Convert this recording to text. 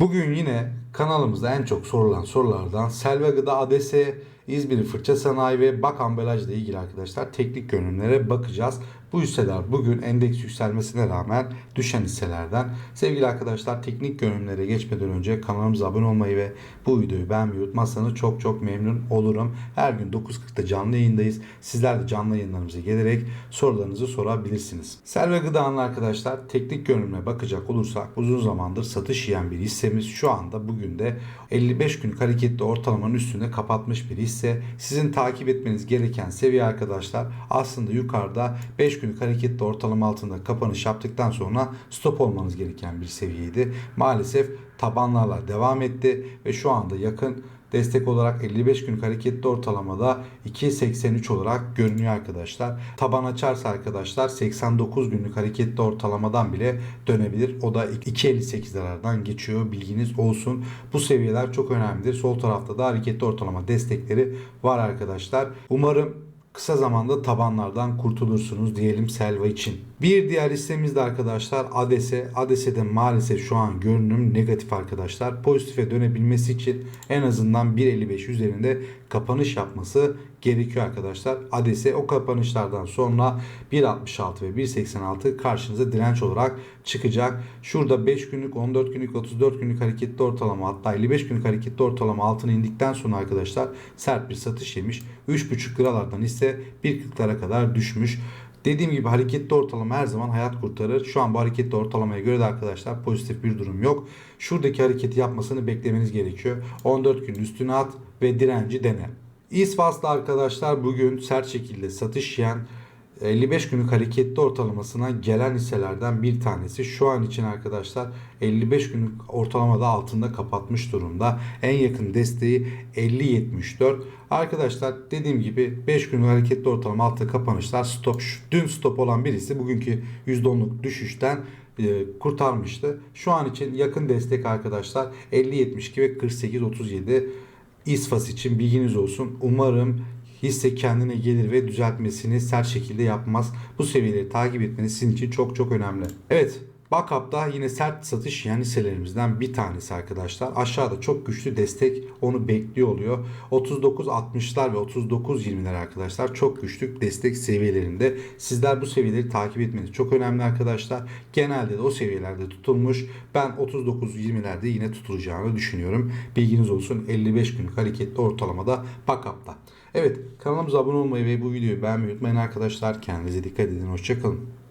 Bugün yine kanalımızda en çok sorulan sorulardan Selva Gıda ADS, İzmir Fırça Sanayi ve Bak Ambalaj ile ilgili arkadaşlar teknik görünümlere bakacağız. Bu hisseler bugün endeks yükselmesine rağmen düşen hisselerden. Sevgili arkadaşlar teknik görünümlere geçmeden önce kanalımıza abone olmayı ve bu videoyu beğenmeyi unutmazsanız çok çok memnun olurum. Her gün 9.40'da canlı yayındayız. Sizler de canlı yayınlarımıza gelerek sorularınızı sorabilirsiniz. Selva Gıda'nın arkadaşlar teknik görünüme bakacak olursak uzun zamandır satış yiyen bir hissemiz şu anda bugün de 55 günlük hareketli ortalamanın üstünde kapatmış bir hisse. Sizin takip etmeniz gereken seviye arkadaşlar aslında yukarıda 5 günlük hareketli ortalama altında kapanış yaptıktan sonra stop olmanız gereken bir seviyeydi. Maalesef tabanlarla devam etti ve şu anda yakın destek olarak 55 günlük hareketli ortalamada 2.83 olarak görünüyor arkadaşlar. Taban açarsa arkadaşlar 89 günlük hareketli ortalamadan bile dönebilir. O da 2.58'lerden geçiyor bilginiz olsun. Bu seviyeler çok önemlidir. Sol tarafta da hareketli ortalama destekleri var arkadaşlar. Umarım kısa zamanda tabanlardan kurtulursunuz diyelim Selva için. Bir diğer hissemiz de arkadaşlar ADS. ADS'de maalesef şu an görünüm negatif arkadaşlar. Pozitife dönebilmesi için en azından 1.55 üzerinde kapanış yapması gerekiyor arkadaşlar. ADS o kapanışlardan sonra 1.66 ve 1.86 karşınıza direnç olarak çıkacak. Şurada 5 günlük, 14 günlük, 34 günlük hareketli ortalama hatta 55 günlük hareketli ortalama altına indikten sonra arkadaşlar sert bir satış yemiş. 3.5 liralardan ise 1.40'lara kadar düşmüş. Dediğim gibi hareketli ortalama her zaman hayat kurtarır. Şu an bu hareketli ortalamaya göre de arkadaşlar pozitif bir durum yok. Şuradaki hareketi yapmasını beklemeniz gerekiyor. 14 gün üstüne at ve direnci dene. İsvas'ta arkadaşlar bugün sert şekilde satış yiyen 55 günlük hareketli ortalamasına gelen hisselerden bir tanesi. Şu an için arkadaşlar 55 günlük ortalamada altında kapatmış durumda. En yakın desteği 50.74. Arkadaşlar dediğim gibi 5 günlük hareketli ortalama altta kapanışlar stop. Dün stop olan birisi bugünkü %10'luk düşüşten e, kurtarmıştı. Şu an için yakın destek arkadaşlar 50.72 ve 48.37 İsfas için bilginiz olsun. Umarım hisse kendine gelir ve düzeltmesini sert şekilde yapmaz. Bu seviyeleri takip etmeniz sizin için çok çok önemli. Evet Backup'ta yine sert satış yiyen hisselerimizden bir tanesi arkadaşlar. Aşağıda çok güçlü destek onu bekliyor oluyor. 39.60'lar ve 39.20'ler arkadaşlar çok güçlü destek seviyelerinde. Sizler bu seviyeleri takip etmeniz çok önemli arkadaşlar. Genelde de o seviyelerde tutulmuş. Ben 39.20'lerde yine tutulacağını düşünüyorum. Bilginiz olsun 55 günlük hareketli ortalamada Backup'ta. Evet kanalımıza abone olmayı ve bu videoyu beğenmeyi unutmayın arkadaşlar. Kendinize dikkat edin. Hoşçakalın.